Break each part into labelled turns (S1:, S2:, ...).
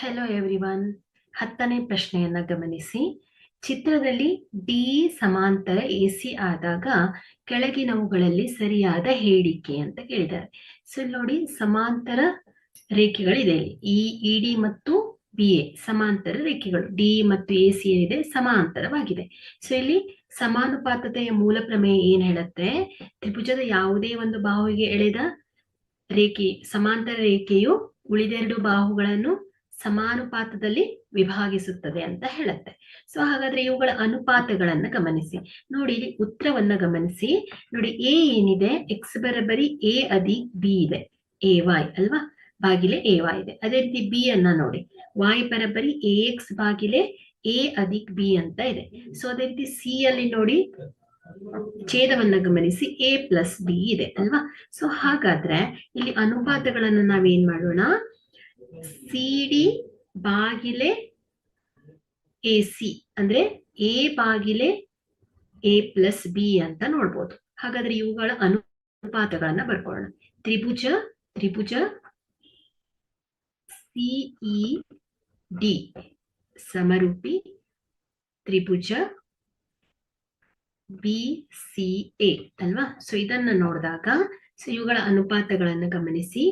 S1: Hello everyone ಹತ್ತನೇ ಪ್ರಶ್ನೆಯನ್ನ ಗಮನಿಸಿ. ಚಿತ್ರದಲ್ಲಿ ಡಿ ಸಮಾಂತರ ಎ ಸಿ ಆದಾಗ ಕೆಳಗಿನವುಗಳಲ್ಲಿ ಸರಿಯಾದ ಹೇಳಿಕೆ ಅಂತ ಕೇಳಿದ್ದಾರೆ. ಸೊ ನೋಡಿ, ಸಮಾಂತರ ರೇಖೆಗಳಿದೆ. ಇ ಈ ಇಡಿ ಮತ್ತು ಬಿ ಎ ಸಮಾಂತರ ರೇಖೆಗಳು. ಡಿ ಮತ್ತು ಎ ಸಿ ಏನಿದೆ? ಸಮಾಂತರವಾಗಿದೆ. ಸೊ ಇಲ್ಲಿ ಸಮಾನುಪಾತತೆಯ ಮೂಲ ಪ್ರಮೇಯ ಏನ್ ಹೇಳುತ್ತೆ? ತ್ರಿಭುಜದ ಯಾವುದೇ ಒಂದು ಬಾಹುವಿಗೆ ಎಳೆದ ರೇಖೆ, ಸಮಾಂತರ ರೇಖೆಯು ಉಳಿದೆರಡು ಬಾಹುಗಳನ್ನು ಸಮಾನುಪಾತದಲ್ಲಿ ವಿಭಾಗಿಸುತ್ತದೆ ಅಂತ ಹೇಳುತ್ತೆ. ಸೊ ಹಾಗಾದ್ರೆ ಇವುಗಳ ಅನುಪಾತಗಳನ್ನ ಗಮನಿಸಿ. ನೋಡಿ, ಇಲ್ಲಿ ಉತ್ತರವನ್ನ ಗಮನಿಸಿ. ನೋಡಿ ಎ ಏನಿದೆ? ಎಕ್ಸ್ ಬರಬರಿ ಎ ಅದಿ ಬಿ ಇದೆ. ಎ ವೈ ಅಲ್ವಾ? ಬಾಗಿಲೆ ಎ ವೈ ಇದೆ. ಅದೇ ರೀತಿ ಬಿ ಅನ್ನ ನೋಡಿ. ವಾಯ್ ಬರಬರಿ ಎ ಎಕ್ಸ್ ಬಾಗಿಲೆ ಎ ಅದಿಕ್ ಬಿ ಅಂತ ಇದೆ. ಸೊ ಅದೇ ರೀತಿ ಸಿ ಅಲ್ಲಿ ನೋಡಿ ಛೇದವನ್ನ ಗಮನಿಸಿ ಎ ಪ್ಲಸ್ ಬಿ ಇದೆ ಅಲ್ವಾ? ಸೊ ಹಾಗಾದ್ರೆ ಇಲ್ಲಿ ಅನುಪಾತಗಳನ್ನ ನಾವೇನ್ ಮಾಡೋಣ? ಸಿ ಡಿ ಬಾಗಿಲೆ ಎ ಸಿ ಅಂದ್ರೆ ಎ ಬಾಗಿಲೆ ಎ ಪ್ಲಸ್ ಬಿ ಅಂತ ನೋಡ್ಬೋದು. ಹಾಗಾದ್ರೆ ಇವುಗಳ ಅನುಪಾತಗಳನ್ನ ಬರ್ಕೊಳ್ಳೋಣ. ತ್ರಿಭುಜ ತ್ರಿಭುಜ ಸಿಇ ಡಿ ಸಮರೂಪಿ ತ್ರಿಭುಜ ಬಿ ಸಿ ಎ ಅಲ್ವಾ? ಸೊ ಇದನ್ನ ನೋಡಿದಾಗ ಸೊ ಇವುಗಳ ಅನುಪಾತಗಳನ್ನು ಗಮನಿಸಿ.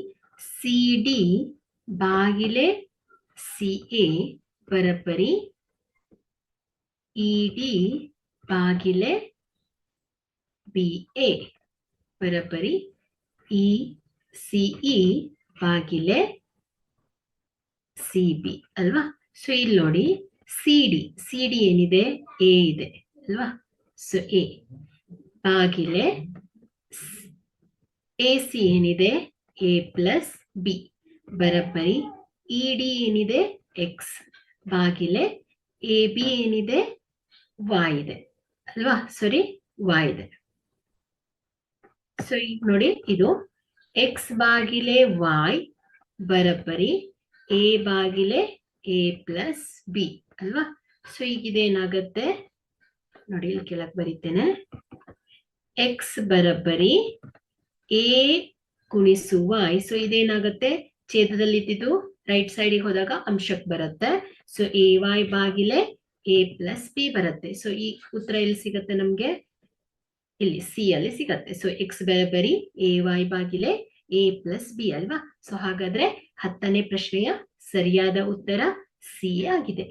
S1: ಸಿ ಡಿ ಬಾಗಿಲೆ ಸಿ ಎ ಬರಬರಿ ಇಡಿ ಬಾಗಿಲೆ ಬಿ ಎ ಬರಬರಿ ಇ ಸಿಇ ಬಾಗಿಲೆ ಸಿ ಬಿ ಅಲ್ವಾ? ಸೊ ಇಲ್ಲಿ ನೋಡಿ ಸಿ ಡಿ ಸಿ ಡಿ ಏನಿದೆ? ಎ ಇದೆ ಅಲ್ವಾ? So A. ಬಾಗಿಲೆ ಎ ಸಿ ಏನಿದೆ? A plus B. ಬರಬ್ಬರಿ ಇ ಡಿ ಏನಿದೆ? ಎಕ್ಸ್ ಬಾಗಿಲೆ ಎ ಬಿ ಏನಿದೆ? ವಾಯ್ ಇದೆ. ಅಲ್ವಾ? ಸಾರಿ ವಾಯ್ ಇದೆ. ಸೊ ಈಗ ನೋಡಿ, ಇದು ಎಕ್ಸ್ ಬಾಗಿಲೆ ವಾಯ್ ಬರಬ್ಬರಿ ಎ ಬಾಗಿಲೆ ಎ ಪ್ಲಸ್ ಬಿ ಅಲ್ವಾ? ಸೊ ಈಗ ಇದೇನಾಗತ್ತೆ? ನೋಡಿ, ಇಲ್ಲಿ ಕೆಳಕ್ ಬರೀತೇನೆ. ಎಕ್ಸ್ ಬರಬ್ಬರಿ ಎ ಗುಣಿಸು ವಾಯ್ ಸೊ ಇದೇನಾಗತ್ತೆ? ಛೇದದಲ್ಲಿ ಇದ್ದಿದ್ದು ರೈಟ್ ಸೈಡಿಗೆ ಹೋದಾಗ ಅಂಶಕ್ಕೆ ಬರುತ್ತೆ. ಸೊ ಎ ವೈ ಬಾಗಿಲೆ ಎ ಪ್ಲಸ್ ಬಿ ಬರುತ್ತೆ. ಸೊ ಈ ಉತ್ತರ ಎಲ್ಲಿ ಸಿಗತ್ತೆ ನಮ್ಗೆ? ಇಲ್ಲಿ ಸಿ ಅಲ್ಲಿ ಸಿಗತ್ತೆ. ಸೊ ಎಕ್ಸ್ ಬರಿ ಎ ವೈ ಬಾಗಿಲೆ ಎ ಪ್ಲಸ್ ಬಿ ಅಲ್ವಾ? ಸೊ ಹಾಗಾದ್ರೆ ಹತ್ತನೇ ಪ್ರಶ್ನೆಯ ಸರಿಯಾದ ಉತ್ತರ ಸಿ ಆಗಿದೆ.